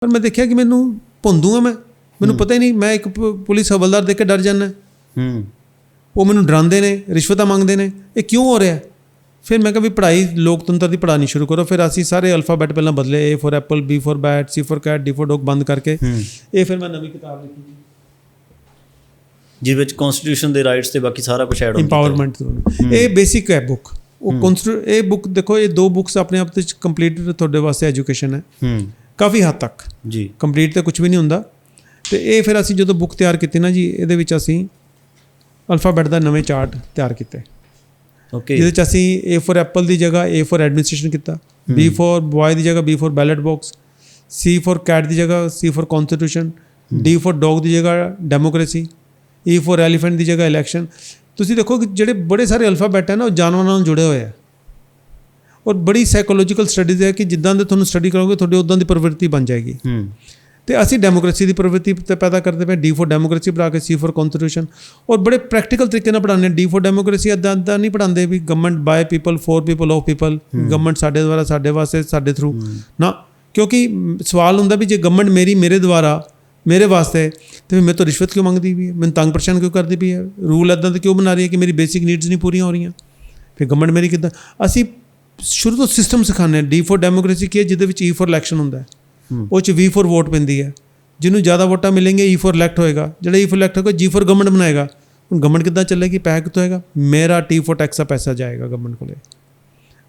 ਪਰ ਮੈਂ ਦੇਖਿਆ ਕਿ ਮੈਨੂੰ ਭੁੰਦੂ ਆ ਮੈਂ। ਮੈਨੂੰ ਪਤਾ ਹੀ ਨਹੀਂ ਮੈਂ ਇੱਕ ਪੁਲਿਸ ਹਵਲਦਾਰ ਦੇਖ ਕੇ ਡਰ ਜਾਂਦਾ। ਹੂੰ। ਉਹ ਮੈਨੂੰ ਡਰਾਉਂਦੇ ਨੇ ਰਿਸ਼ਵਤਾਂ ਮੰਗਦੇ ਨੇ। ਇਹ ਕਿਉਂ ਹੋ ਰਿਹਾ? ਫਿਰ ਮੈਂ ਕਿਹਾ ਵੀ ਪੜ੍ਹਾਈ ਲੋਕਤੰਤਰ ਦੀ ਪੜਾਣੀ ਸ਼ੁਰੂ ਕਰੋ। ਫਿਰ ਅਸੀਂ ਸਾਰੇ ਅਲਫਾਬੈਟ ਪਹਿਲਾਂ ਬਦਲੇ A for apple B for bat C for cat D for dog ਬੰਦ ਕਰਕੇ ਇਹ ਫਿਰ ਮੈਂ ਨਵੀਂ ਕਿਤਾਬ ਲਿਖੀ ਜਿਸ ਵਿੱਚ ਕਨਸਟੀਟਿਊਸ਼ਨ ਦੇ ਰਾਈਟਸ ਤੇ ਬਾਕੀ ਸਾਰਾ ਕੁਝ ਐਡ ਹੁੰਦਾ ਇੰਪਾਵਰਮੈਂਟ ਇਹ ਬੇਸਿਕ ਹੈ ਬੁੱਕ ਉਹ ਇਹ ਬੁੱਕ ਦੇਖੋ ਇਹ ਦੋ ਬੁੱਕਸ ਆਪਣੇ ਆਪ ਤੇ ਕੰਪਲੀਟ ਤੁਹਾਡੇ ਵਾਸਤੇ ਐਜੂਕੇਸ਼ਨ ਹੈ। ਕਾਫੀ ਹੱਦ ਤੱਕ। ਜੀ। ਕੰਪਲੀਟ ਤੇ ਕੁਝ ਵੀ ਨਹੀਂ ਹੁੰਦਾ। ਤੇ ਇਹ ਫਿਰ ਅਸੀਂ ਜਦੋਂ ਬੁੱਕ ਤਿਆਰ ਕੀਤੀ ਨਾ ਜੀ ਇਹਦੇ ਵਿੱਚ ਅਸੀਂ ਅਲਫਾਬੈਟ ਦਾ ਨਵੇਂ ਚਾਰਟ ਤਿਆਰ ਕੀਤੇ। ਓਕੇ ਜਿਹਦੇ ਚ ਅਸੀਂ A ਫॉर ਐਪਲ ਦੀ ਜਗ੍ਹਾ A ਫॉर ਐਡਮਿਨਿਸਟ੍ਰੇਸ਼ਨ ਕੀਤਾ। B ਫॉर ਬॉय ਦੀ ਜਗ੍ਹਾ B for ballot box C for cat ਦੀ ਜਗ੍ਹਾ C for constitution D for dog ਦੀ ਜਗ੍ਹਾ ਡੈਮੋਕ੍ਰੇਸੀ E ਫॉर ਐਲੀਫੈਂਟ ਦੀ ਜਗ੍ਹਾ ਇਲੈਕਸ਼ਨ ਤੁਸੀਂ ਦੇਖੋ ਕਿ ਜਿਹੜੇ ਬੜੇ ਸਾਰੇ ਅਲਫਾਬੈਟ ਹੈ ਨਾ ਉਹ ਜਾਨਵਰਾਂ ਨਾਲ ਜੁੜੇ ਹੋਏ ਆ। ਔਰ ਬੜੀ ਸਾਈਕੋਲੋਜੀਕਲ ਸਟੱਡੀਜ਼ ਹੈ ਕਿ ਜਿੱਦਾਂ ਦੇ ਤੁਹਾਨੂੰ ਸਟੱਡੀ ਕਰੋਗੇ ਤੁਹਾਡੇ ਉਦਾਂ ਦੀ ਪ੍ਰਵਿਰਤੀ ਬਣ ਜਾਏਗੀ। ਹੂੰ। ਤੇ ਅਸੀਂ ਡੈਮੋਕ੍ਰੇਸੀ ਦੀ ਪ੍ਰਵਿਰਤੀ ਤੇ ਪੈਦਾ ਕਰਦੇ ਪਏ ਡੀ ਫੋਰ ਡੈਮੋਕ੍ਰੇਸੀ ਪੜਾ ਕੇ ਸੀ ਫੋਰ ਕਨਸਟੀਟਿਊਸ਼ਨ ਔਰ ਬੜੇ ਪ੍ਰੈਕਟੀਕਲ ਤਰੀਕੇ ਨਾਲ ਪੜਾਉਂਦੇ ਡੀ ਫੋਰ ਡੈਮੋਕ੍ਰੇਸੀ ਅਦਾਂ ਦਾ ਨਹੀਂ ਪੜਾਉਂਦੇ ਵੀ government by people for people of people government ਸਾਡੇ ਦੁਆਰਾ ਸਾਡੇ ਵਾਸਤੇ ਸਾਡੇ ਥਰੂ ਨਾ ਕਿਉਂਕਿ ਸਵਾਲ ਹੁੰਦਾ ਵੀ ਜੇ ਗਵਰਨਮੈਂਟ ਮੇਰੀ ਮੇਰੇ ਦੁਆਰਾ ਮੇਰੇ ਵਾਸਤੇ ਤੇ ਮੈਂ ਤਾਂ ਰਿਸ਼ਵਤ ਕਿਉਂ ਮੰਗਦੀ ਵੀ ਹੈ? ਮੈਨੂੰ ਤੰਗ ਪਰੇਸ਼ਾਨ ਕਿਉਂ ਕਰਦੀ ਵੀ ਹੈ? ਰੂਲ ਅਦਾਂ ਤੇ ਕਿਉਂ ਬਣਾ ਰਹੀ ਹੈ ਕਿ ਮੇਰੀ ਬੇਸਿਕ ਨੀਡਸ ਨਹੀਂ ਪੂਰੀਆਂ ਹੋ ਰਹੀਆਂ? ਫਿਰ ਗਵਰਨਮੈਂਟ ਮੇਰੀ ਕਿਦਾਂ? ਅਸੀਂ ਸ਼ੁਰੂ ਤੋਂ ਸਿਸਟਮ ਸਿਖਾਉਂਦੇ ਆ ਡੀ ਫੋਰ ਡੈਮੋਕ੍ਰੇਸੀ ਕੀ ਹੈ? ਜਿਹਦੇ ਵਿੱਚ ਈ ਫੋਰ ਇਲੈਕਸ਼ਨ ਹੁੰਦਾ ਉਹ ਚ ਵੀ ਫੋਰ ਵੋਟ ਪੈਂਦੀ ਹੈ। ਜਿਹਨੂੰ ਜ਼ਿਆਦਾ ਵੋਟਾਂ ਮਿਲਣਗੇ ਈ ਫੋਰ ਇਲੈਕਟ ਹੋਏਗਾ। ਜਿਹੜਾ ਈ ਫੋਰ ਇਲੈਕਟ ਹੋਏਗਾ ਜੀ ਫੋਰ ਗਵਰਨਮੈਂਟ ਬਣਾਏਗਾ। ਹੁਣ ਗਵਰਨਮੈਂਟ ਕਿੱਦਾਂ ਚੱਲੇਗੀ? ਪੈਸਾ ਕਿੱਥੋਂ ਆਏਗਾ? ਮੇਰਾ ਟੀ ਫੋਰ ਟੈਕਸ ਦਾ ਪੈਸਾ ਜਾਏਗਾ ਗਵਰਨਮੈਂਟ ਕੋਲੇ।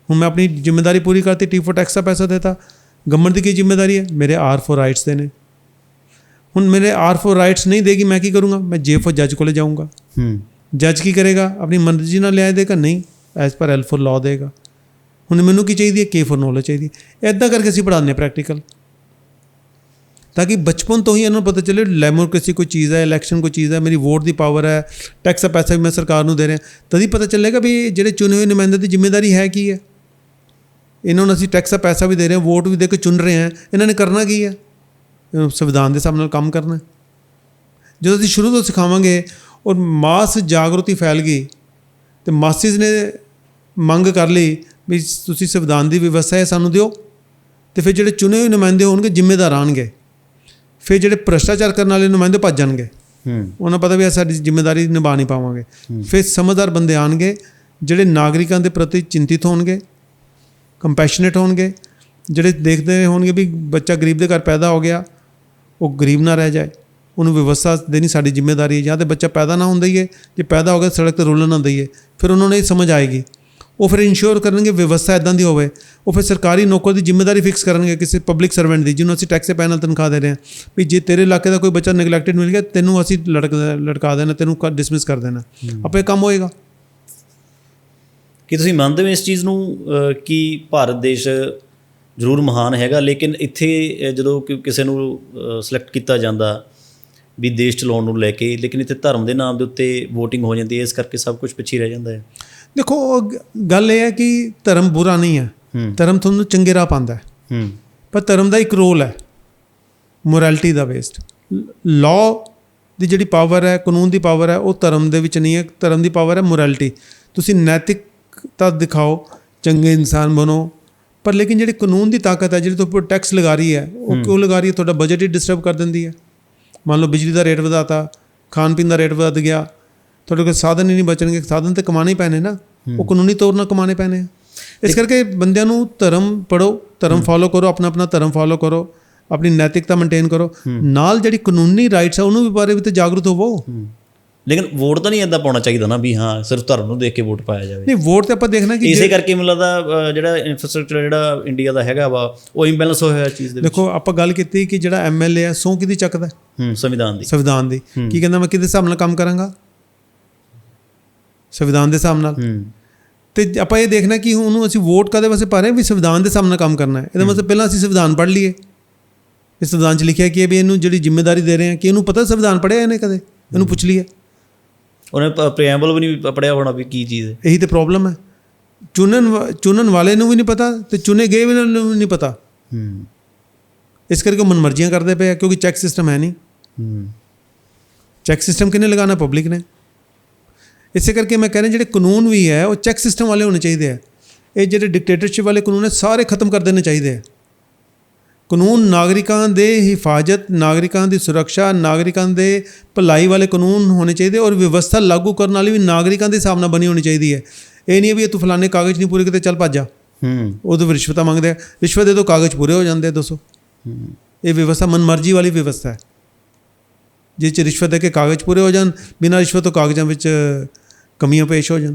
ਹੁਣ ਮੈਂ ਆਪਣੀ ਜ਼ਿੰਮੇਵਾਰੀ ਪੂਰੀ ਕਰਤੀ ਟੀ ਫੋਰ ਟੈਕਸ ਦਾ ਪੈਸਾ ਦਿੱਤਾ। ਗਵਰਨਮੈਂਟ ਦੀ ਕੀ ਜ਼ਿੰਮੇਵਾਰੀ ਹੈ? ਮੇਰੇ ਆਰ ਫੋਰ ਰਾਈਟਸ ਦੇ ਨੇ। ਹੁਣ ਮੇਰੇ ਆਰ ਫੋਰ ਰਾਈਟਸ ਨਹੀਂ ਦੇਗੀ ਮੈਂ ਕੀ ਕਰੂੰਗਾ? ਮੈਂ ਜੇ ਫੋਰ ਜੱਜ ਕੋਲੇ ਜਾਊਂਗਾ। ਹੂੰ। ਜੱਜ ਕੀ ਕਰੇਗਾ? ਆਪਣੀ ਮਰਜ਼ੀ ਨਾਲ ਲਿਆਏ ਦੇਗਾ? ਨਹੀਂ as per L four law ਦੇਗਾ। ਹੁਣ ਮੈਨੂੰ ਕੀ ਚਾਹੀਦੀ ਹੈ? ਕੇ ਫॉर ਨੌਲੇਜ ਚਾਹੀਦੀ ਹੈ। ਇਦਾਂ ਕਰਕੇ ਅਸੀਂ ਪੜ੍ਹਾਉਂਦੇ ਪ੍ਰੈਕਟੀਕਲ ਤਾਂ ਕਿ ਬਚਪਨ ਤੋਂ ਹੀ ਇਹਨਾਂ ਨੂੰ ਪਤਾ ਚੱਲੇ ਡੈਮੋਕ੍ਰੇਸੀ ਕੋਈ ਚੀਜ਼ ਹੈ ਇਲੈਕਸ਼ਨ ਕੋਈ ਚੀਜ਼ ਹੈ, ਮੇਰੀ ਵੋਟ ਦੀ ਪਾਵਰ ਹੈ ਟੈਕਸ ਦਾ ਪੈਸਾ ਵੀ ਮੈਂ ਸਰਕਾਰ ਨੂੰ ਦੇ ਰਿਹਾ। ਤਦ ਹੀ ਪਤਾ ਚੱਲੇਗਾ ਵੀ ਜਿਹੜੇ ਚੁਣੇ ਹੋਏ ਨੁਮਾਇੰਦੇ ਦੀ ਜ਼ਿੰਮੇਵਾਰੀ ਹੈ ਕੀ ਹੈ? ਇਹਨਾਂ ਨੂੰ ਅਸੀਂ ਟੈਕਸ ਦਾ ਪੈਸਾ ਵੀ ਦੇ ਰਹੇ ਹਾਂ ਵੋਟ ਵੀ ਦੇ ਕੇ ਚੁਣ ਰਹੇ ਹਾਂ। ਇਹਨਾਂ ਨੇ ਕਰਨਾ ਕੀ ਹੈ? ਸੰਵਿਧਾਨ ਦੇ ਹਿਸਾਬ ਨਾਲ ਕੰਮ ਕਰਨਾ ਜਦੋਂ ਅਸੀਂ ਸ਼ੁਰੂ ਤੋਂ ਸਿਖਾਵਾਂਗੇ ਔਰ ਮਾਸ ਜਾਗਰੂਤੀ ਫੈਲ ਗਈ ਤੇ ਮਾਸਿਸ ਨੇ ਮੰਗ ਕਰ ਲਈ ਵੀ ਤੁਸੀਂ ਸੰਵਿਧਾਨ ਦੀ ਵਿਵਸਥਾ ਹੈ ਸਾਨੂੰ ਦਿਓ ਤੇ ਫਿਰ ਜਿਹੜੇ ਚੁਣੇ ਹੋਏ ਨੁਮਾਇੰਦੇ ਹੋਣਗੇ ਜ਼ਿੰਮੇਦਾਰ ਆਣਗੇ। ਫਿਰ ਜਿਹੜੇ ਭ੍ਰਸ਼ਟਾਚਾਰ ਕਰਨ ਵਾਲੇ ਨੁਮਾਇੰਦੇ ਭੱਜ ਜਾਣਗੇ। ਹੂੰ। ਉਹਨਾਂ ਨੂੰ ਪਤਾ ਵੀ ਸਾਡੀ ਜ਼ਿੰਮੇਵਾਰੀ ਨਿਭਾ ਨਹੀਂ ਪਾਵਾਂਗੇ। ਫਿਰ ਸਮਝਦਾਰ ਬੰਦੇ ਆਣਗੇ ਜਿਹੜੇ ਨਾਗਰਿਕਾਂ ਦੇ ਪ੍ਰਤੀ ਚਿੰਤਿਤ ਹੋਣਗੇ ਕੰਪੈਸ਼ਨੇਟ ਹੋਣਗੇ ਜਿਹੜੇ ਦੇਖਦੇ ਹੋਣਗੇ ਵੀ ਬੱਚਾ ਗਰੀਬ ਦੇ ਘਰ ਪੈਦਾ ਹੋ ਗਿਆ ਉਹ ਗਰੀਬ ਨਾ ਰਹਿ ਜਾਏ ਉਹਨੂੰ ਵਿਵਸਥਾ ਦੇਣੀ ਸਾਡੀ ਜ਼ਿੰਮੇਵਾਰੀ ਹੈ। ਜਾਂ ਤੇ ਬੱਚਾ ਪੈਦਾ ਨਾ ਹੁੰਦਾ ਹੀ ਹੈ ਜੇ ਪੈਦਾ ਹੋ ਗਿਆ ਸੜਕ ਤੇ ਰੁਲਣ ਨਾ ਦਈਏ ਫਿਰ ਉਹਨਾਂ ਨੂੰ ਇਹ ਸਮਝ ਆਏਗੀ। ਉਹ ਫਿਰ ਇਨਸ਼ੋਰ ਕਰਨਗੇ ਵਿਵਸਥਾ ਇਦਾਂ ਦੀ ਹੋਵੇ। ਉਹ ਫਿਰ ਸਰਕਾਰੀ ਨੌਕਰ ਦੀ ਜ਼ਿੰਮੇਵਾਰੀ ਫਿਕਸ ਕਰਨਗੇ ਕਿਸੇ ਪਬਲਿਕ ਸਰਵੈਂਟ ਦੀ ਜਿਹਨੂੰ ਅਸੀਂ ਟੈਕਸ ਦੇ ਪੈਨਲ ਤਨਖਾਹ ਦੇ ਰਹੇ ਹਾਂ ਵੀ ਜੇ ਤੇਰੇ ਇਲਾਕੇ ਦਾ ਕੋਈ ਬੱਚਾ ਨੈਗਲੈਕਟਡ ਮਿਲ ਗਿਆ ਤੈਨੂੰ ਅਸੀਂ ਲੜਕ ਲਟਕਾ ਦੇਣਾ ਤੈਨੂੰ ਡਿਸਮਿਸ ਕਰ ਦੇਣਾ। ਆਪੇ ਕੰਮ ਹੋਏਗਾ। ਕੀ ਤੁਸੀਂ ਮੰਨਦੇ ਹੋ ਇਸ ਚੀਜ਼ ਨੂੰ ਕਿ ਭਾਰਤ ਦੇਸ਼ ਜ਼ਰੂਰ ਮਹਾਨ ਹੈਗਾ ਲੇਕਿਨ ਇੱਥੇ ਜਦੋਂ ਕਿਸੇ ਨੂੰ ਸਿਲੈਕਟ ਕੀਤਾ ਜਾਂਦਾ ਵੀ ਦੇਸ਼ ਚਲਾਉਣ ਨੂੰ ਲੈ ਕੇ ਲੇਕਿਨ ਇੱਥੇ ਧਰਮ ਦੇ ਨਾਮ ਦੇ ਉੱਤੇ VOTING ਹੋ ਜਾਂਦੀ ਹੈ ਇਸ ਕਰਕੇ ਸਭ ਕੁਝ ਪਿੱਛੇ ਰਹਿ ਜਾਂਦਾ ਹੈ। ਦੇਖੋ ਗੱਲ ਇਹ ਹੈ ਕਿ ਧਰਮ ਬੁਰਾ ਨਹੀਂ ਹੈ। ਧਰਮ ਤੁਹਾਨੂੰ ਚੰਗੇ ਰਾਹ ਪਾਉਂਦਾ ਹੈ। ਪਰ ਧਰਮ ਦਾ ਇੱਕ ਰੋਲ ਹੈ। ਮੋਰੈਲਿਟੀ ਦਾ ਵੇਸਟ ਲਾਅ ਦੀ ਜਿਹੜੀ ਪਾਵਰ ਹੈ ਕਾਨੂੰਨ ਦੀ ਪਾਵਰ ਹੈ ਉਹ ਧਰਮ ਦੇ ਵਿੱਚ ਨਹੀਂ ਹੈ। ਧਰਮ ਦੀ ਪਾਵਰ ਹੈ ਮੋਰੈਲਿਟੀ। ਤੁਸੀਂ ਨੈਤਿਕਤਾ ਦਿਖਾਓ ਚੰਗੇ ਇਨਸਾਨ ਬਣੋ। ਪਰ ਲੇਕਿਨ ਜਿਹੜੀ ਕਾਨੂੰਨ ਦੀ ਤਾਕਤ ਹੈ ਜਿਹੜੀ ਤੁਹਾਡੇ ਉੱਪਰ ਟੈਕਸ ਲਗਾ ਰਹੀ ਹੈ ਉਹ ਕਿਉਂ ਲਗਾ ਰਹੀ ਹੈ? ਤੁਹਾਡਾ ਬਜਟ ਹੀ ਡਿਸਟਰਬ ਕਰ ਦਿੰਦੀ ਹੈ। ਮੰਨ ਲਓ ਬਿਜਲੀ ਦਾ ਰੇਟ ਵਧਾਤਾ ਖਾਣ ਪੀਣ ਦਾ ਰੇਟ ਵਧ ਗਿਆ ਤੁਹਾਡੇ ਕੋਲ ਸਾਧਨ ਹੀ ਨਹੀਂ ਬਚਣਗੇ। ਸਾਧਨ ਤੇ ਕਮਾਣੇ ਪੈਣੇ ਨਾ। ਉਹ ਕਾਨੂੰਨੀ ਤੌਰ ਨਾਲ ਕਮਾਣੇ ਪੈਣੇ। ਆ ਇਸ ਕਰਕੇ ਬੰਦਿਆਂ ਨੂੰ ਧਰਮ ਪੜੋ ਧਰਮ ਫਾਲੋ ਕਰੋ ਆਪਣਾ ਆਪਣਾ ਧਰਮ ਫਾਲੋ ਕਰੋ ਆਪਣੀ ਨੈਤਿਕਤਾ ਮੇਨਟੇਨ ਕਰੋ। ਨਾਲ ਜਿਹੜੀ ਕਾਨੂੰਨੀ ਰਾਈਟਸ ਆ ਉਹਨੂੰ ਵੀ ਬਾਰੇ ਵੀ ਤੇ ਜਾਗਰੂਕ ਹੋਵੋ। ਲੇਕਿਨ ਵੋਟ ਤਾਂ ਨਹੀਂ ਇਦਾਂ ਪਾਉਣਾ ਚਾਹੀਦਾ ਨਾ ਵੀ ਹਾਂ ਸਿਰਫ ਧਰਮ ਨੂੰ ਦੇਖ ਕੇ ਵੋਟ ਪਾਇਆ ਜਾਵੇ। ਨਹੀਂ ਵੋਟ ਤੇ ਆਪਾਂ ਦੇਖਣਾ ਕਿ ਇਸੇ ਕਰਕੇ ਮੈਨੂੰ ਲੱਗਦਾ ਜਿਹੜਾ ਇਨਫਰਾਸਟ੍ਰਕਚਰ ਜਿਹੜਾ ਇੰਡੀਆ ਦਾ ਹੈਗਾ ਵਾ ਉਹ ਇੰਬੈਲੈਂਸ ਹੋਇਆ ਚੀਜ਼ ਦੇ ਵਿੱਚ। ਦੇਖੋ ਆਪਾਂ ਗੱਲ ਕੀਤੀ ਕਿ ਜਿਹੜਾ ਐਮਐਲਏ ਹੈ ਸੌ ਕਿਹਦੀ ਚੱਕਦਾ? ਹੂੰ ਸੰਵਿਧਾਨ ਦੀ। ਸੰਵਿਧਾਨ ਦੀ। ਕੀ ਕਹਿੰਦਾ ਮੈਂ ਕਿਹਦੇ ਹਿਸਾਬ ਨਾਲ ਕੰਮ ਕਰਾਂਗਾ? ਸੰਵਿਧਾਨ ਦੇ ਹਿਸਾਬ ਨਾਲ। ਤੇ ਆਪਾਂ ਇਹ ਦੇਖਣਾ ਕਿ ਉਹਨੂੰ ਅਸੀਂ ਵੋਟ ਕਦੇ ਵਾਸਤੇ ਪਾ ਰਹੇ ਹਾਂ? ਵੀ ਸੰਵਿਧਾਨ ਦੇ ਸਾਹਮਣੇ ਕੰਮ ਕਰਨਾ ਹੈ। ਇਹਦਾ ਮਤਲਬ ਪਹਿਲਾਂ ਅਸੀਂ ਸੰਵਿਧਾਨ ਪੜ੍ਹ ਲਈਏ। ਇਸ ਸੰਵਿਧਾਨ 'ਚ ਲਿਖਿਆ ਕੀ ਹੈ ਵੀ ਇਹਨੂੰ ਜਿਹੜੀ ਜ਼ਿੰਮੇਵਾਰੀ ਦੇ ਰਹੇ ਹਾਂ ਕਿ ਇਹਨੂੰ ਪਤਾ ਸੰਵਿਧਾਨ ਪੜ੍ਹਿਆ ਇਹਨੇ ਕਦੇ? ਇਹਨੂੰ ਪੁੱਛ ਲਈਏ। ਉਹਨੇ ਪ੍ਰੀਐਮਬਲ ਵੀ ਨਹੀਂ ਪੜਿਆ ਹੋਣਾ ਵੀ ਕੀ ਚੀਜ਼ ਹੈ। ਇਹੀ ਤੇ ਪ੍ਰੋਬਲਮ ਹੈ। ਚੁਣਨ ਚੁਣਨ ਵਾਲੇ ਨੂੰ ਵੀ ਨਹੀਂ ਪਤਾ ਤੇ ਚੁਣੇ ਗਏ ਵੀ ਨੂੰ ਵੀ ਨਹੀਂ ਪਤਾ। ਹੂੰ। ਇਸ ਕਰਕੇ ਮਨਮਰਜ਼ੀਆਂ ਕਰਦੇ ਪਏ ਆ ਕਿਉਂਕਿ ਚੈੱਕ ਸਿਸਟਮ ਹੈ ਨਹੀਂ। ਹੂੰ। ਚੈੱਕ ਸਿਸਟਮ ਕਿਹਨੇ ਲਗਾਉਣਾ? ਪਬਲਿਕ ਨੇ। ਇਸੇ ਕਰਕੇ ਮੈਂ ਕਹਿ ਰਿਹਾ ਜਿਹੜੇ ਕਾਨੂੰਨ ਵੀ ਹੈ ਉਹ ਚੈੱਕ ਸਿਸਟਮ ਵਾਲੇ ਹੋਣੇ ਚਾਹੀਦੇ ਆ। ਇਹ ਜਿਹੜੇ ਡਿਕਟੇਟਰਸ਼ਿਪ ਵਾਲੇ ਕਾਨੂੰਨ ਹੈ ਸਾਰੇ ਖਤਮ ਕਰ ਦੇਣੇ ਚਾਹੀਦੇ ਆ। ਕਾਨੂੰਨ ਨਾਗਰਿਕਾਂ ਦੇ ਹਿਫਾਜ਼ਤ ਨਾਗਰਿਕਾਂ ਦੀ ਸੁਰੱਖਿਆ ਨਾਗਰਿਕਾਂ ਦੇ ਭਲਾਈ ਵਾਲੇ ਕਾਨੂੰਨ ਹੋਣੇ ਚਾਹੀਦੇ ਔਰ ਵਿਵਸਥਾ ਲਾਗੂ ਕਰਨ ਵਾਲੀ ਵੀ ਨਾਗਰਿਕਾਂ ਦੇ ਹਿਸਾਬ ਨਾਲ ਬਣੀ ਹੋਣੀ ਚਾਹੀਦੀ ਹੈ। ਇਹ ਨਹੀਂ ਹੈ ਵੀ ਇਹ ਤੂੰ ਫਲਾਣੇ ਕਾਗਜ਼ ਨਹੀਂ ਪੂਰੇ ਕੀਤੇ ਚੱਲ ਭੱਜ ਜਾ। ਹੂੰ। ਉਦੋਂ ਵੀ ਰਿਸ਼ਵਤਾਂ ਮੰਗਦੇ ਆ। ਰਿਸ਼ਵਤ ਦੇ ਦੋ ਕਾਗਜ਼ ਪੂਰੇ ਹੋ ਜਾਂਦੇ ਦੱਸੋ। ਇਹ ਵਿਵਸਥਾ ਮਨਮਰਜ਼ੀ ਵਾਲੀ ਵਿਵਸਥਾ ਹੈ। ਜਿਸ 'ਚ ਰਿਸ਼ਵਤ ਦੇ ਕੇ ਕਾਗਜ਼ ਪੂਰੇ ਹੋ ਜਾਣ ਬਿਨਾਂ ਰਿਸ਼ਵਤ ਤੋਂ ਕਾਗਜ਼ਾਂ ਵਿੱਚ ਕਮੀਆਂ ਪੇਸ਼ ਹੋ ਜਾਣ।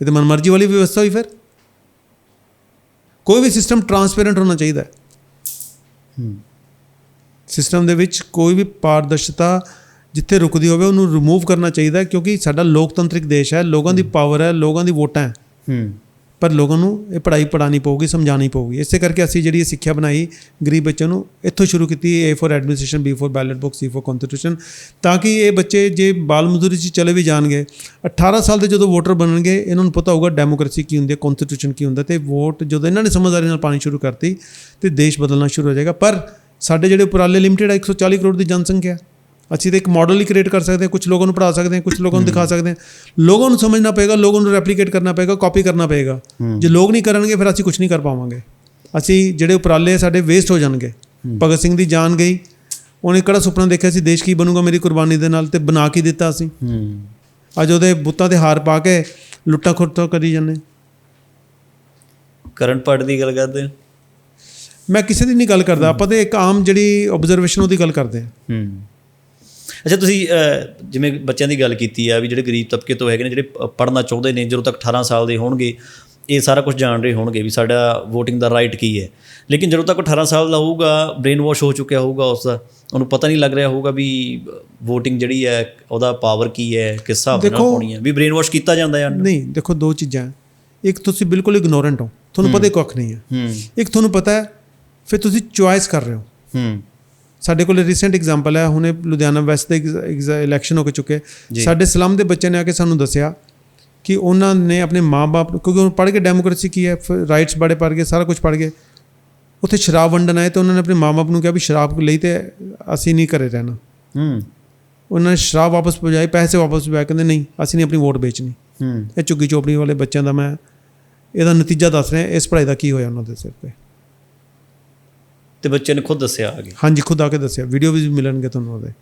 ਇਹ ਤਾਂ ਮਨਮਰਜ਼ੀ ਵਾਲੀ ਵਿਵਸਥਾ ਹੋਈ ਫਿਰ। ਕੋਈ ਵੀ ਸਿਸਟਮ ਟਰਾਂਸਪੇਰੈਂਟ ਹੋਣਾ ਚਾਹੀਦਾ ਹੈ। ਸਿਸਟਮ ਦੇ ਵਿੱਚ ਕੋਈ ਵੀ ਪਾਰਦਰਸ਼ਤਾ ਜਿੱਥੇ ਰੁਕਦੀ ਹੋਵੇ ਉਹਨੂੰ ਰਿਮੂਵ ਕਰਨਾ ਚਾਹੀਦਾ ਹੈ ਕਿਉਂਕਿ ਸਾਡਾ ਲੋਕਤੰਤਰਿਕ ਦੇਸ਼ ਹੈ ਲੋਕਾਂ ਦੀ ਪਾਵਰ ਹੈ ਲੋਕਾਂ ਦੀ ਵੋਟਾਂ ਹੈ। ਹੂੰ। ਪਰ ਲੋਕਾਂ ਨੂੰ ਇਹ ਪੜਾਈ ਪੜਾਣੀ ਪਊਗੀ ਸਮਝਾਣੀ ਪਊਗੀ। ਇਸੇ ਕਰਕੇ ਅਸੀਂ ਜਿਹੜੀ ਇਹ ਸਿੱਖਿਆ ਬਣਾਈ ਗਰੀਬ ਬੱਚਿਆਂ ਨੂੰ, ਇੱਥੋਂ ਸ਼ੁਰੂ ਕੀਤੀ A for administration B for ballot box C for constitution ਤਾਂ ਕਿ ਇਹ ਬੱਚੇ ਜੇ ਬਾਲ ਮਜ਼ਦੂਰੀ 'ਚ ਚਲੇ ਵੀ ਜਾਣਗੇ 18 ਸਾਲ ਦੇ ਜਦੋਂ ਵੋਟਰ ਬਣਨਗੇ, ਇਹਨਾਂ ਨੂੰ ਪਤਾ ਹੋਊਗਾ ਡੈਮੋਕ੍ਰੇਸੀ ਕੀ ਹੁੰਦੀ ਹੈ ਕਨਸਟੀਟਿਊਸ਼ਨ ਕੀ ਹੁੰਦਾ, ਤੇ ਵੋਟ ਜਦੋਂ ਇਹਨਾਂ ਨੇ ਸਮਝਦਾਰੀ ਨਾਲ ਪਾਣੀ ਸ਼ੁਰੂ ਕਰਤੀ, ਤੇ ਦੇਸ਼ ਬਦਲਣਾ ਸ਼ੁਰੂ ਹੋ ਜਾਏਗਾ। ਪਰ ਸਾਡੇ ਜਿਹੜੇ ਉਪਰਾਲੇ ਲਿਮਟਿਡ ਆ 140 ਕਰੋੜ ਦੀ ਜਨਸੰਖਿਆ। ਅਸੀਂ ਤਾਂ ਇੱਕ ਮਾਡਲ ਹੀ ਕ੍ਰੀਏਟ ਕਰ ਸਕਦੇ ਹਾਂ ਕੁਝ ਲੋਕਾਂ ਨੂੰ ਪੜ੍ਹਾ ਸਕਦੇ ਹਾਂ ਕੁਝ ਲੋਕਾਂ ਨੂੰ ਦਿਖਾ ਸਕਦੇ ਹਾਂ। ਲੋਕਾਂ ਨੂੰ ਸਮਝਣਾ ਪਏਗਾ ਲੋਕਾਂ ਨੂੰ ਰੈਪਲੀਕੇਟ ਕਰਨਾ ਪਏਗਾ ਕਾਪੀ ਕਰਨਾ ਪਏਗਾ। ਜੇ ਲੋਕ ਨਹੀਂ ਕਰਨਗੇ ਫਿਰ ਅਸੀਂ ਕੁਝ ਨਹੀਂ ਕਰ ਪਾਵਾਂਗੇ। ਅਸੀਂ ਜਿਹੜੇ ਉਪਰਾਲੇ ਸਾਡੇ ਵੇਸਟ ਹੋ ਜਾਣਗੇ। ਭਗਤ ਸਿੰਘ ਦੀ ਜਾਨ ਗਈ। ਉਹਨੇ ਕਿਹੜਾ ਸੁਪਨਾ ਦੇਖਿਆ ਸੀ ਦੇਸ਼ ਕੀ ਬਣੂਗਾ ਮੇਰੀ ਕੁਰਬਾਨੀ ਦੇ ਨਾਲ ਤੇ ਬਣਾ ਕੇ ਦਿੱਤਾ ਅਸੀਂ? ਅੱਜ ਉਹਦੇ ਬੁੱਤਾਂ ਤੇ ਹਾਰ ਪਾ ਕੇ ਲੁੱਟਾਂ ਖੁਰਤਾਂ ਕਰੀ ਜਾਂਦੇ। ਕਰੰਟ ਪਾਰਟ ਦੀ ਗੱਲ ਕਰਦੇ ਮੈਂ ਕਿਸੇ ਦੀ ਨਹੀਂ ਗੱਲ ਕਰਦਾ। ਆਪਾਂ ਤੇ ਇੱਕ ਆਮ ਜਿਹੜੀ ਆਬਜ਼ਰਵੇਸ਼ਨ ਉਹਦੀ ਗੱਲ ਕਰਦੇ ਹਾਂ ਹੂੰ। ਅੱਛਾ ਤੁਸੀਂ ਜਿਵੇਂ ਬੱਚਿਆਂ ਦੀ ਗੱਲ ਕੀਤੀ ਆ ਵੀ ਜਿਹੜੇ ਗਰੀਬ ਤਬਕੇ ਤੋਂ ਹੈਗੇ ਨੇ ਜਿਹੜੇ ਪੜ੍ਹਨਾ ਚਾਹੁੰਦੇ ਨੇ ਜਦੋਂ ਤੱਕ 18 ਸਾਲ ਦੇ ਹੋਣਗੇ ਇਹ ਸਾਰਾ ਕੁਝ ਜਾਣ ਰਹੇ ਹੋਣਗੇ ਵੀ ਸਾਡਾ VOTING ਦਾ ਰਾਈਟ ਕੀ ਹੈ। ਲੇਕਿਨ ਜਦੋਂ ਤੱਕ ਉਹ 18 ਸਾਲ ਦਾ ਹੋਊਗਾ ਬ੍ਰੇਨ ਵਾਸ਼ ਹੋ ਚੁੱਕਿਆ ਹੋਊਗਾ ਉਸ ਦਾ ਉਹਨੂੰ ਪਤਾ ਨਹੀਂ ਲੱਗ ਰਿਹਾ ਹੋਊਗਾ ਵੀ VOTING ਜਿਹੜੀ ਹੈ ਉਹਦਾ ਪਾਵਰ ਕੀ ਹੈ ਕਿਸ ਹਿਸਾਬ ਨਾਲ ਹੋਣੀ ਹੈ। ਵੀ ਬ੍ਰੇਨ ਵਾਸ਼ ਕੀਤਾ ਜਾਂਦਾ ਹੈ। ਨਹੀਂ ਦੇਖੋ ਦੋ ਚੀਜ਼ਾਂ। ਇੱਕ ਤੁਸੀਂ ਬਿਲਕੁਲ ਇਗਨੋਰੈਂਟ ਹੋ। ਤੁਹਾਨੂੰ ਪਤਾ ਹੀ ਕੁੱਖ ਨਹੀਂ ਹੈ। ਹੂੰ। ਇੱਕ ਤੁਹਾਨੂੰ ਪਤਾ ਹੈ ਫਿਰ ਤੁਸੀਂ ਚੁਆਇਸ ਕਰ ਰਹੇ ਹੋ। ਹੂੰ। ਸਾਡੇ ਕੋਲ ਰੀਸੈਂਟ ਐਗਜ਼ਾਮਪਲ ਹੈ ਹੁਣੇ ਲੁਧਿਆਣਾ ਵੈਸਟ ਦੇ ਇਲੈਕਸ਼ਨ ਹੋ ਕੇ ਚੁੱਕੇ। ਸਾਡੇ ਸਲਮ ਦੇ ਬੱਚਿਆਂ ਨੇ ਆ ਕੇ ਸਾਨੂੰ ਦੱਸਿਆ ਕਿ ਉਹਨਾਂ ਨੇ ਆਪਣੇ ਮਾਪੇ ਕਿਉਂਕਿ ਉਹ ਪੜ੍ਹ ਕੇ ਡੈਮੋਕ੍ਰੇਸੀ ਕੀ ਹੈ ਰਾਈਟਸ ਬੜੇ ਪੜ੍ਹ ਗਏ ਸਾਰਾ ਕੁਝ ਪੜ੍ਹ ਗਏ। ਉੱਥੇ ਸ਼ਰਾਬ ਵੰਡਣ ਆਏ ਤੇ ਉਹਨਾਂ ਨੇ ਆਪਣੇ ਮਾਪੇ ਨੂੰ ਕਿਹਾ ਵੀ ਸ਼ਰਾਬ ਲਈ ਤੇ ਅਸੀਂ ਨਹੀਂ ਘਰੇ ਰਹਿਣਾ। ਹੂੰ। ਉਹਨਾਂ ਨੇ ਸ਼ਰਾਬ ਵਾਪਸ ਪਹੁੰਚਾਈ ਪੈਸੇ ਵਾਪਸ ਪਹੁੰਚਾਏ ਕਹਿੰਦੇ ਨਹੀਂ ਅਸੀਂ ਨਹੀਂ ਆਪਣੀ ਵੋਟ ਵੇਚਣੀ। ਹੂੰ। ਇਹ ਝੁੱਗੀ ਚੋਪੜੀ ਵਾਲੇ ਬੱਚਿਆਂ ਦਾ ਮੈਂ ਇਹਦਾ ਨਤੀਜਾ ਦੱਸ ਰਿਹਾ ਇਸ ਪੜ੍ਹਾਈ ਦਾ ਕੀ ਹੋਇਆ ਉਹਨਾਂ ਦੇ ਸਿਰ ਤੇ? ਤੇ ਬੱਚੇ ਨੇ ਖੁਦ ਦੱਸਿਆ ਆਗੇ ਹਾਂਜੀ ਖੁਦ ਆ ਕੇ ਦੱਸਿਆ। ਵੀਡੀਓ ਵੀ ਮਿਲਣਗੇ ਤੁਹਾਨੂੰ ਉਹਦੇ।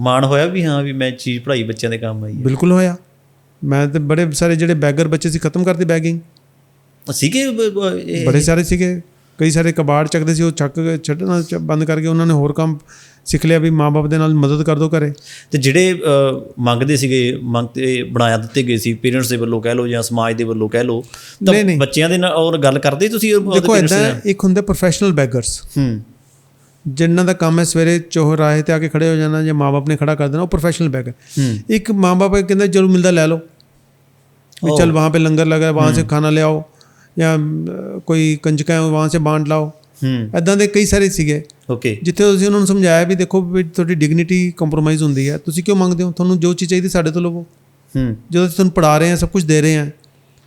ਮਾਣ ਹੋਇਆ ਵੀ ਹਾਂ ਵੀ ਮੈਂ ਚੀਜ਼ ਪੜ੍ਹਾਈ ਬੱਚਿਆਂ ਦੇ ਕੰਮ ਆਈ ਹੈ। ਬਿਲਕੁਲ ਹੋਇਆ। ਮੈਂ ਤੇ ਬੜੇ ਸਾਰੇ ਜਿਹੜੇ ਬੈਗਰ ਬੱਚੇ ਸੀ ਖਤਮ ਕਰਤੀ ਬੈਗਿੰਗ। ਸੀਗੇ ਬੜੇ ਸਾਰੇ ਸੀਗੇ। ਕਈ ਸਾਰੇ ਕਬਾੜ ਚੱਕਦੇ ਸੀ ਉਹ ਛੱਕ ਛੱਡਣਾ ਬੰਦ ਕਰਕੇ ਉਹਨਾਂ ਨੇ ਹੋਰ ਕੰਮ ਸਿੱਖ ਲਿਆ ਵੀ ਮਾਪੇ ਦੇ ਨਾਲ ਮਦਦ ਕਰ ਦੋ ਘਰੇ। ਤੇ ਜਿਹੜੇ ਮੰਗਦੇ ਸੀਗੇ ਮੰਗਤੇ ਬਣਾਇਆ ਦਿੱਤੇ ਗਏ ਸੀ ਪੇਰੈਂਟਸ ਦੇ ਵੱਲੋਂ ਕਹਿ ਲੋ ਜਾਂ ਸਮਾਜ ਦੇ ਵੱਲੋਂ ਕਹਿ ਲੋ ਤਾਂ ਬੱਚਿਆਂ ਦੇ ਨਾਲ ਔਰ ਗੱਲ ਕਰਦੇ ਤੁਸੀਂ ਦੇਖੋ ਇਦਾਂ ਇੱਕ ਹੁੰਦੇ ਪ੍ਰੋਫੈਸ਼ਨਲ ਬੈਗਰਸ ਹੂੰ। ਜਿਨ੍ਹਾਂ ਦਾ ਕੰਮ ਹੈ ਸਵੇਰੇ ਚੌਰਾਹੇ ਤੇ ਆ ਕੇ ਖੜੇ ਹੋ ਜਾਣਾ ਜਾਂ ਮਾਪੇ ਨੇ ਖੜਾ ਕਰ ਦੇਣਾ ਉਹ ਪ੍ਰੋਫੈਸ਼ਨਲ ਬੈਗਰ ਇੱਕ ਮਾਪੇ ਕਹਿੰਦਾ ਜਦੋਂ ਮਿਲਦਾ ਲੈ ਲਓ। ਵੀ ਚਲ ਵਹਾਂ ਪੇ ਲੰਗਰ ਲਗਾ ਵਹਾਂ ਸੇ ਖਾਣਾ ਲਿਆਓ ਜਾਂ ਕੋਈ ਕੰਜਕਾਂ ਹੈ ਵਹਾਂ ਸੇ ਬਾਂਡ ਲਾਓ। ਹੂੰ। ਐਦਾਂ ਦੇ ਕਈ ਸਾਰੇ ਸੀਗੇ। ਓਕੇ। ਜਿੱਥੇ ਤੁਸੀਂ ਉਹਨਾਂ ਨੂੰ ਸਮਝਾਇਆ ਵੀ ਦੇਖੋ ਵੀ ਤੁਹਾਡੀ ਡਿਗਨਿਟੀ ਕੰਪਰੋਮਾਈਜ਼ ਹੁੰਦੀ ਹੈ। ਤੁਸੀਂ ਕਿਉਂ ਮੰਗਦੇ ਹੋ? ਤੁਹਾਨੂੰ ਜੋ ਚੀਜ਼ ਚਾਹੀਦੀ ਸਾਡੇ ਤੋਂ ਲਵੋ। ਹੂੰ। ਜਦੋਂ ਤੁਹਾਨੂੰ ਪੜਾ ਰਹੇ ਆ ਸਭ ਕੁਝ ਦੇ ਰਹੇ ਆ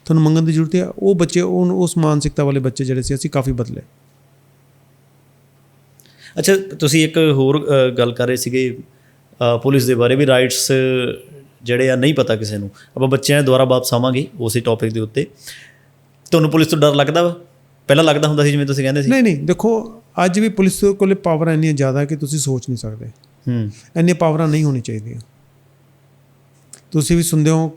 ਤੁਹਾਨੂੰ ਮੰਗਣ ਦੀ ਜ਼ਰੂਰਤ ਹੈ ਉਹ ਬੱਚੇ ਉਹ ਉਸ ਮਾਨਸਿਕਤਾ ਵਾਲੇ ਬੱਚੇ ਜਿਹੜੇ ਸੀ ਅਸੀਂ ਕਾਫੀ ਬਦਲੇ। ਅੱਛਾ ਤੁਸੀਂ ਇੱਕ ਹੋਰ ਗੱਲ ਕਰ ਰਹੇ ਸੀਗੇ ਪੁਲਿਸ ਦੇ ਬਾਰੇ ਵੀ ਰਾਈਟਸ ਜਿਹੜੇ ਆ ਨਹੀਂ ਪਤਾ ਕਿਸੇ ਨੂੰ। ਆਪਾਂ ਬੱਚਿਆਂ ਦੁਆਰਾ ਵਾਪਸ ਆਵਾਂਗੇ ਉਸੇ ਟੌਪਿਕ ਦੇ ਉੱਤੇ। ਤੁਹਾਨੂੰ ਪੁਲਿਸ ਤੋਂ ਡਰ ਲੱਗਦਾ ਵਾ? ਪਹਿਲਾਂ ਲੱਗਦਾ ਹੁੰਦਾ ਸੀ ਜਿਵੇਂ ਤੁਸੀਂ ਕਹਿੰਦੇ ਸੀ। ਨਹੀਂ ਨਹੀਂ ਦੇਖੋ ਅੱਜ ਵੀ ਪੁਲਿਸ ਕੋਲੇ ਪਾਵਰ ਇੰਨੀਆਂ ਜ਼ਿਆਦਾ ਕਿ ਤੁਸੀਂ ਸੋਚ ਨਹੀਂ ਸਕਦੇ। ਹੂੰ। ਇੰਨੀਆਂ ਪਾਵਰਾਂ ਨਹੀਂ ਹੋਣੀ ਚਾਹੀਦੀਆਂ। ਤੁਸੀਂ ਵੀ ਸੁਣਦੇ ਹੋ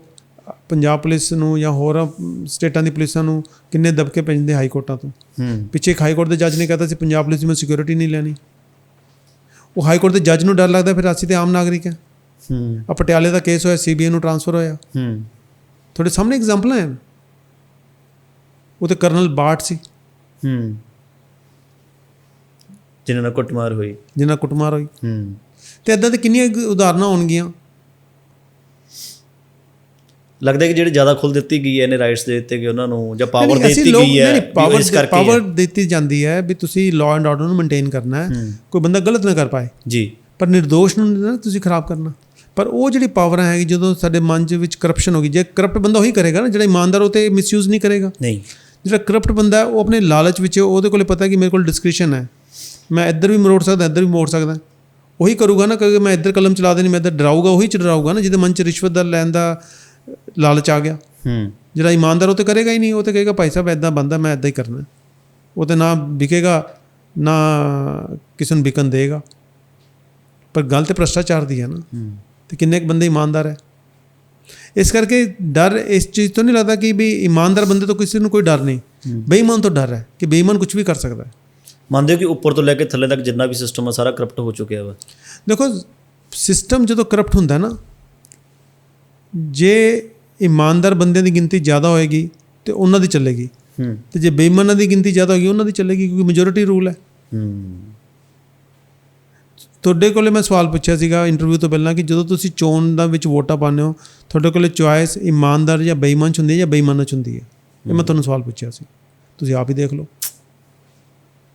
ਪੰਜਾਬ ਪੁਲਿਸ ਨੂੰ ਜਾਂ ਹੋਰ ਸਟੇਟਾਂ ਦੀ ਪੁਲਿਸਾਂ ਨੂੰ ਕਿੰਨੇ ਦਬਕੇ ਪੈਂਦੇ ਹਾਈ ਕੋਰਟਾਂ ਤੋਂ। ਹੂੰ। ਪਿੱਛੇ ਇੱਕ ਹਾਈ ਕੋਰਟ ਦੇ ਜੱਜ ਨੇ ਕਹਤਾ ਸੀ ਪੰਜਾਬ ਪੁਲਿਸ ਮੈਂ ਸਿਕਿਉਰਿਟੀ ਨਹੀਂ ਲੈਣੀ। ਉਹ ਹਾਈ ਕੋਰਟ ਦੇ ਜੱਜ ਨੂੰ ਡਰ ਲੱਗਦਾ ਫਿਰ ਅਸੀਂ ਤੇ ਆਮ ਨਾਗਰਿਕ ਹਾਂ। ਹੂੰ। ਆ ਪਟਿਆਲੇ ਦਾ ਕੇਸ ਹੋਇਆ ਸੀਬੀਆਈ ਨੂੰ ਟ੍ਰਾਂਸਫਰ ਹੋਇਆ। ਹੂੰ। ਤੁਹਾਡੇ ਸਾਹਮਣੇ ਐਗਜ਼ਾਮਪਲ ਹੈ ਉਹ ਤੇ ਕਰਨਲ ਬਾਟ ਸੀ। ਹੂੰ। ਜਿਨ੍ਹਾਂ ਨਾਲ ਕੁੱਟਮਾਰ ਹੋਈ। ਜਿਨ੍ਹਾਂ ਕੁੱਟਮਾਰ ਹੋਈ। ਹੂੰ। ਤੇ ਇਦਾਂ ਦੇ ਕਿੰਨੀਆਂ ਉਦਾਹਰਨਾਂ ਹੋਣਗੀਆਂ? ਲੱਗਦਾ ਕਿ ਜਿਹੜੇ ਜ਼ਿਆਦਾ ਖੁੱਲ ਦਿੱਤੀ ਗਈ ਹੈ ਨੇ ਰਾਈਟਸ ਦੇ ਦਿੱਤੇ ਗਏ ਉਹਨਾਂ ਨੂੰ ਜਾਂ ਪਾਵਰ ਦੇ ਦਿੱਤੀ ਗਈ ਹੈ ਪਾਵਰ ਕਰਕੇ ਪਾਵਰ ਹੈ। ਦਿੱਤੀ ਜਾਂਦੀ ਹੈ ਵੀ ਤੁਸੀਂ ਲਾਅ ਐਂਡ ਆਰਡਰ ਨੂੰ ਮੇਨਟੇਨ ਕਰਨਾ ਹੈ। ਹੂੰ। ਕੋਈ ਬੰਦਾ ਗਲਤ ਨਾ ਕਰ ਪਾਏ। ਜੀ। ਪਰ ਨਿਰਦੋਸ਼ ਨੂੰ ਨਾ ਤੁਸੀਂ ਖਰਾਬ ਕਰਨਾ। ਪਰ ਉਹ ਜਿਹੜੀ ਪਾਵਰਾਂ ਹੈਗੀ ਜਦੋਂ ਸਾਡੇ ਮਨ ਦੇ ਵਿੱਚ ਕਰਪਸ਼ਨ ਹੋ ਗਈ ਜੇ ਕਰਪਟ ਬੰਦਾ ਉਹੀ ਕਰੇਗਾ ਨਾ ਜਿਹੜਾ ਇਮਾਨਦਾਰ ਉਹ ਤੇ ਮਿਸਯੂਜ਼ ਨਹੀਂ ਕਰੇਗਾ। ਨਹੀਂ। ਜਿਹੜਾ ਕਰਪਟ ਬੰਦਾ ਉਹ ਆਪਣੇ ਲਾਲਚ ਵਿੱਚ ਉਹਦੇ ਕੋਲੇ ਪਤਾ ਕਿ ਮੇਰੇ ਕੋਲ ਡਿਸਕ੍ਰਿਸ਼ਨ ਹੈ। ਮੈਂ ਇੱਧਰ ਵੀ ਮਰੋੜ ਸਕਦਾ ਇੱਧਰ ਵੀ ਮੋੜ ਸਕਦਾ। ਉਹੀ ਕਰੂਗਾ ਨਾ ਕਿ ਮੈਂ ਇੱਧਰ ਕਲਮ ਚਲਾ ਦੇਣੀ ਮੈਂ ਇੱਧਰ ਡਰਾਊਗਾ ਉਹੀ ਚ ਡਰਾਊਗਾ ਨਾ ਜਿਹਦੇ ਮਨ ਚ ਰਿਸ਼ਵਤ ਦਾ ਲੈਣ ਦਾ ਲਾਲਚ ਆ ਗਿਆ। ਹੂੰ। ਜਿਹੜਾ ਇਮਾਨਦਾਰ ਉਹ ਤੇ ਕਰੇਗਾ ਹੀ ਨਹੀਂ ਉਹ ਤੇ ਕਹੇਗਾ ਭਾਈ ਸਾਹਿਬ ਐਦਾਂ ਬੰਦਾ ਮੈਂ ਐਦਾਂ ਹੀ ਕਰਨਾ। ਉਹ ਤੇ ਨਾ ਵਿਕੇਗਾ ਨਾ ਕਿਸੇ ਨੂੰ ਵਿਕਣ ਦੇਗਾ। ਪਰ ਗੱਲ ਤੇ ਭ੍ਰਸ਼ਟਾਚਾਰ ਦੀ ਹੈ ਨਾ। ਹੂੰ। ਤੇ ਕਿੰਨੇ ਕੁ ਬੰਦੇ ਇਮਾਨਦਾਰ ਹੈ। ਇਸ ਕਰਕੇ ਡਰ ਇਸ ਚੀਜ਼ ਤੋਂ ਨਹੀਂ ਲੱਗਦਾ ਕਿ ਵੀ ਇਮਾਨਦਾਰ ਬੰਦੇ ਤੋਂ ਕਿਸੇ ਨੂੰ ਕੋਈ ਡਰ ਨਹੀਂ। ਬੇਈਮਾਨ ਤੋਂ ਡਰ ਹੈ ਕਿ ਬੇਈਮਾਨ ਕੁਝ ਵੀ ਕਰ ਸਕਦਾ ਹੈ। ਮੰਨਦੇ ਹੋ ਕਿ ਉੱਪਰ ਤੋਂ ਲੈ ਕੇ ਥੱਲੇ ਤੱਕ ਜਿੰਨਾ ਵੀ ਸਿਸਟਮ ਆ ਸਾਰਾ ਕਰਪਟ ਹੋ ਚੁੱਕਿਆ ਵਾ? ਦੇਖੋ ਸਿਸਟਮ ਜਦੋਂ ਕਰਪਟ ਹੁੰਦਾ ਨਾ ਜੇ ਇਮਾਨਦਾਰ ਬੰਦਿਆਂ ਦੀ ਗਿਣਤੀ ਜ਼ਿਆਦਾ ਹੋਏਗੀ ਤੇ ਉਹਨਾਂ ਦੀ ਚੱਲੇਗੀ। ਤੇ ਜੇ ਬੇਈਮਾਨਾਂ ਦੀ ਗਿਣਤੀ ਜ਼ਿਆਦਾ ਹੋਏਗੀ ਉਹਨਾਂ ਦੀ ਚੱਲੇਗੀ ਕਿਉਂਕਿ ਮੈਜੋਰਿਟੀ ਰੂਲ ਹੈ। ਹੂੰ। ਤੁਹਾਡੇ ਕੋਲੇ ਮੈਂ ਸਵਾਲ ਪੁੱਛਿਆ ਸੀਗਾ ਇੰਟਰਵਿਊ ਤੋਂ ਪਹਿਲਾਂ ਕਿ ਜਦੋਂ ਤੁਸੀਂ ਚੋਣ ਦਾ ਵਿੱਚ ਵੋਟਾਂ ਪਾਉਂਦੇ ਹੋ ਤੁਹਾਡੇ ਕੋਲੇ ਚੁਆਇਸ ਇਮਾਨਦਾਰ ਜਾਂ ਬੇਈਮਾਨ 'ਚ ਹੁੰਦੀ ਹੈ ਜਾਂ ਬੇਈਮਾਨਾਂ 'ਚ ਹੁੰਦੀ ਹੈ? ਇਹ ਮੈਂ ਤੁਹਾਨੂੰ ਸਵਾਲ ਪੁੱਛਿਆ ਸੀ। ਤੁਸੀਂ ਆਪ ਹੀ ਦੇਖ ਲਓ।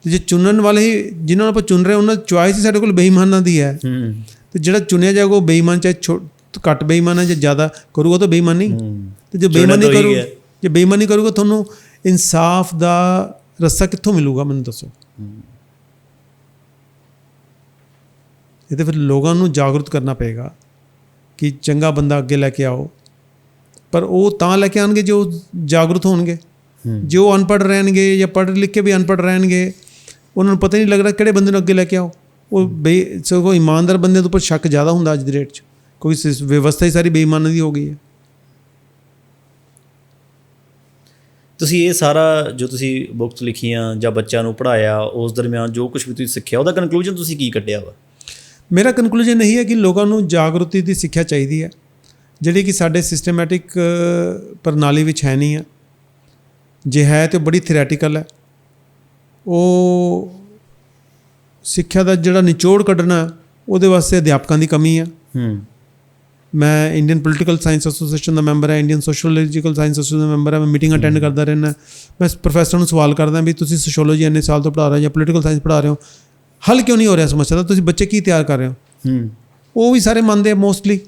ਤੇ ਜੇ ਚੁਣਨ ਵਾਲੇ ਹੀ ਜਿਨ੍ਹਾਂ ਨੂੰ ਆਪਾਂ ਚੁਣ ਰਹੇ ਉਹਨਾਂ ਦੀ ਚੁਆਇਸ ਹੀ ਸਾਡੇ ਕੋਲ ਬੇਈਮਾਨਾਂ ਦੀ ਹੈ। ਹੂੰ। ਤੇ ਜਿਹੜਾ ਚੁਣਿਆ ਜਾਊਗਾ ਉਹ ਬੇਈਮਾਨ ਚਾਹੇ ਘੱਟ ਬੇਈਮਾਨ ਹੈ ਜਾਂ ਜ਼ਿਆਦਾ ਕਰੂਗਾ ਤਾਂ ਬੇਈਮਾਨੀ ਹੂੰ। ਤੇ ਜੇ ਬੇਈਮਾਨੀ ਕਰੂ। ਜੇ ਬੇਈਮਾਨੀ ਕਰੂਗਾ ਤੁਹਾਨੂੰ ਇਨਸਾਫ ਦਾ ਰਸਤਾ ਕਿੱਥੋਂ ਮਿਲੂਗਾ ਮੈਨੂੰ ਦੱਸੋ। ਇਹ ਤੇ ਫਿਰ ਲੋਕਾਂ ਨੂੰ ਜਾਗਰੂਕ ਕਰਨਾ ਪਏਗਾ ਕਿ ਚੰਗਾ ਬੰਦਾ ਅੱਗੇ ਲੈ ਕੇ ਆਓ। ਪਰ ਉਹ ਤਾਂ ਲੈ ਕੇ ਆਣਗੇ ਜੋ ਜਾਗਰੂਕ ਹੋਣਗੇ। ਜੋ ਅਨਪੜ੍ਹ ਰਹਿਣਗੇ ਜਾਂ ਪੜ੍ਹ ਲਿਖ ਕੇ ਵੀ ਅਨਪੜ੍ਹ ਰਹਿਣਗੇ ਉਹਨਾਂ ਨੂੰ ਪਤਾ ਨਹੀਂ ਲੱਗਦਾ ਕਿਹੜੇ ਬੰਦੇ ਨੂੰ ਅੱਗੇ ਲੈ ਕੇ ਆਓ। ਉਹ ਬੇ ਸਗੋਂ ਇਮਾਨਦਾਰ ਬੰਦੇ ਦੇ ਉੱਪਰ ਸ਼ੱਕ ਜ਼ਿਆਦਾ ਹੁੰਦਾ ਅੱਜ ਦੀ ਡੇਟ 'ਚ। ਕਿਉਂਕਿ ਸਿਸ- ਵਿਵਸਥਾ ਹੀ ਸਾਰੀ ਬੇਈਮਾਨੀ ਦੀ ਹੋ ਗਈ ਹੈ। ਤੁਸੀਂ ਇਹ ਸਾਰਾ ਜੋ ਤੁਸੀਂ ਬੁੱਕਸ ਲਿਖੀਆਂ ਜਾਂ ਬੱਚਿਆਂ ਨੂੰ ਪੜਾਇਆ ਉਸ ਦਰਮਿਆਨ ਜੋ ਕੁਝ ਵੀ ਤੁਸੀਂ ਸਿੱਖਿਆ ਉਹਦਾ ਕਨਕਲੂਜਨ ਤੁਸੀਂ ਕੀ ਕੱਢਿਆ ਵਾ? ਮੇਰਾ ਕਨਕਲੂਜਨ ਇਹੀ ਹੈ ਕਿ ਲੋਕਾਂ ਨੂੰ ਜਾਗਰੂਕਤੀ ਦੀ ਸਿੱਖਿਆ ਚਾਹੀਦੀ ਹੈ ਜਿਹੜੀ ਕਿ ਸਾਡੇ ਸਿਸਟਮੈਟਿਕ ਪ੍ਰਣਾਲੀ ਵਿੱਚ ਹੈ ਨਹੀਂ ਹੈ। ਜੇ ਹੈ ਤੇ ਬੜੀ ਥਿਓਰੈਟੀਕਲ ਹੈ। ਉਹ ਸਿੱਖਿਆ ਦਾ ਜਿਹੜਾ ਨਿਚੋੜ ਕੱਢਣਾ ਉਹਦੇ ਵਾਸਤੇ ਅਧਿਆਪਕਾਂ ਦੀ ਕਮੀ ਹੈ। ਹੂੰ। ਮੈਂ ਇੰਡੀਅਨ ਪੋਲੀਟੀਕਲ ਸਾਇੰਸ ਐਸੋਸੀਏਸ਼ਨ ਦਾ ਮੈਂਬਰ ਹਾਂ ਇੰਡੀਅਨ ਸੋਸ਼ੀਓਲੋਜੀਕਲ ਸਾਇੰਸ ਐਸੋਸੀਏਸ਼ਨ ਦਾ ਮੈਂਬਰ ਹਾਂ ਮੈਂ ਮੀਟਿੰਗ ਅਟੈਂਡ ਕਰਦਾ ਰਹਿੰਦਾ। ਮੈਂ ਪ੍ਰੋਫੈਸਰ ਨੂੰ ਸਵਾਲ ਕਰਦਾ ਵੀ ਤੁਸੀਂ ਸੋਸ਼ੀਓਲੋਜੀ ਇੰਨੇ ਸਾਲ ਤੋਂ ਪੜ੍ਹਾ ਰਹੇ ਹੋ ਜਾਂ ਪੋਲੀਟੀਕਲ ਸਾਇੰਸ ਪੜ੍ਹਾ ਰਹੇ ਹੋ? ਹੱਲ ਕਿਉਂ ਨਹੀਂ ਹੋ ਰਿਹਾ ਸਮੱਸਿਆ ਦਾ? ਤੁਸੀਂ ਬੱਚੇ ਕੀ ਤਿਆਰ ਕਰ ਰਹੇ ਹੋ? ਹੂੰ। ਉਹ ਵੀ ਸਾਰੇ ਮੰਨਦੇ ਆ ਮੋਸਟਲੀ